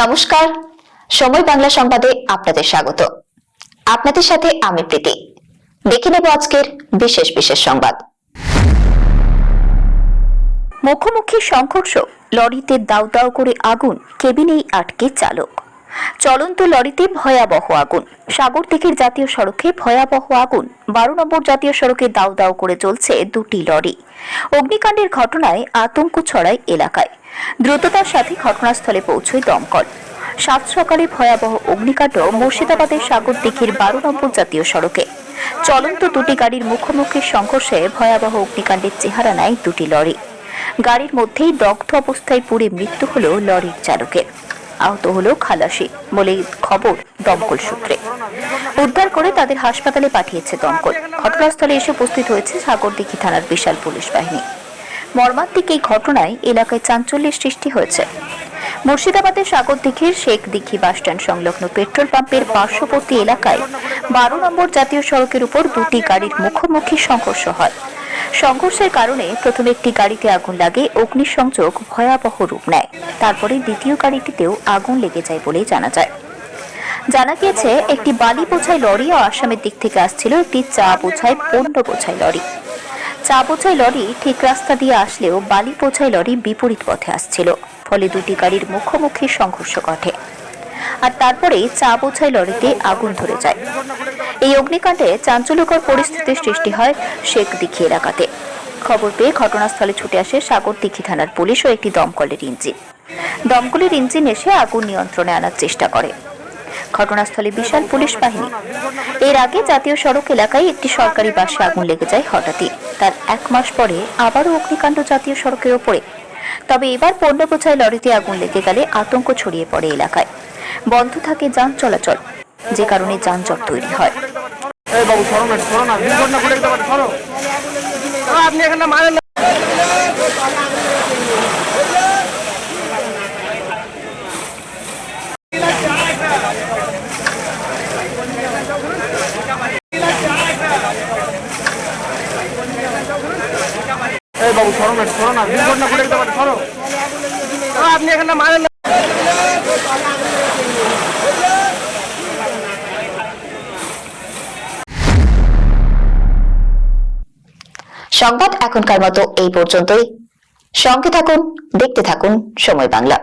নমস্কার। সময় বাংলা সংবাদে আপনাদের স্বাগত। আপনাদের সাথে আমি প্রীতি। দেখে নেব আজকের বিশেষ বিশেষ সংবাদ। মুখোমুখি সংঘর্ষ, লরিতে দাউ দাউ করে আগুন, কেবিনেই আটকে চালক। চলন্ত লরিতে ভয়াবহ আগুন সাগরদিঘির জাতীয় সড়কে ভয়াবহ আগুন, বারো নম্বর জাতীয় সড়কে দাউ দাউ করে চলছে দুটি লরি। অগ্নিকাণ্ডের ঘটনায় আতঙ্ক ছড়ায় এলাকায়। দ্রুততার সাথে ঘটনাস্থলে পৌঁছয় দমকল। সাত সকালে ভয়াবহ অগ্নিকাণ্ড মুর্শিদাবাদের সাগরদিঘির বারো নম্বর জাতীয় সড়কে। চলন্ত দুটি গাড়ির মুখোমুখি সংঘর্ষে ভয়াবহ অগ্নিকাণ্ডের চেহারা নেয় দুটি লরি। গাড়ির মধ্যেই দগ্ধ অবস্থায় পুড়ে মৃত্যু হল লরির চালকের। আহত হল খালাসি বলে খবর দমকল সূত্রে। উদ্ধার করে তাদের হাসপাতালে পাঠিয়েছে দমকল। ঘটনাস্থলে এসে উপস্থিত হয়েছে সাগরদিঘি থানার বিশাল পুলিশ বাহিনী। মর্মান্তিক এই ঘটনায় এলাকায় চাঞ্চল্যের সৃষ্টি হয়েছে। মুর্শিদাবাদের সাগরদিঘির শেখ দিঘি বাসস্ট্যান্ড সংলগ্ন পেট্রোল পাম্পের পার্শ্ববর্তী এলাকায় বারো নম্বর জাতীয় সড়কের উপর দুটি গাড়ির মুখোমুখি সংঘর্ষ হয়। সংঘর্ষের কারণে প্রথমে একটি গাড়িতে আগুন লাগে, অগ্নিসংযোগ ভয়াবহ রূপ নেয়। তারপরে দ্বিতীয় গাড়িটিতেও আগুন লেগে যায় বলেই জানা যায়। জানা গিয়েছে, একটি বালি বোঝাই লরি ও আসামের দিক থেকে আসছিল একটি চা বোঝাই, পণ্য বোঝাই লরি। চা বোঝাই লরি ঠিক রাস্তা দিয়ে আসলেও বালি বোঝাই লরি বিপরীত পথে আসছিল। ফলে দুটি গাড়ির মুখোমুখি সংঘর্ষ ঘটে। আর তারপরেই চা বোঝাই লরিতে আগুন ধরে যায়। এই অগ্নিকাণ্ডে চাঞ্চল্যকর পরিস্থিতির সৃষ্টি হয় শেখ দিঘি এলাকাতে। খবর পেয়ে ঘটনাস্থলে ছুটে আসে সাগর দিঘি থানার পুলিশ ও একটি দমকলের ইঞ্জিন। দমকলের ইঞ্জিন এসে আগুন নিয়ন্ত্রণে আনার চেষ্টা করে। ঘটনাস্থলে বিশাল পুলিশ বাহিনী। এর আগে জাতীয় সড়ক এলাকায় একটি সরকারি বাসে আগুন লেগে যায় হঠাৎই। তার এক মাস পরে আবারও অগ্নিকাণ্ড জাতীয় সড়কের ওপরে। তবে এবার পণ্য বোঝাই লরিতে আগুন লেগে গেলে আতঙ্ক ছড়িয়ে পড়ে এলাকায়। বন্ধ থাকে যান চলাচল যে কারণে যানজট তৈরি হয়। বাবু সরো না সরো না দুর্ঘটনা ঘটে যেতে পারে সরো। আপনি এখানে মারেন বাবু সরো না সরো না দুর্ঘটনা ঘটে যেতে পারে সরো। আপনি এখানে মারেন না। সংবাদ এখনকার মতো এই পর্যন্তই। সঙ্গে থাকুন দেখতে থাকুন সময় বাংলা।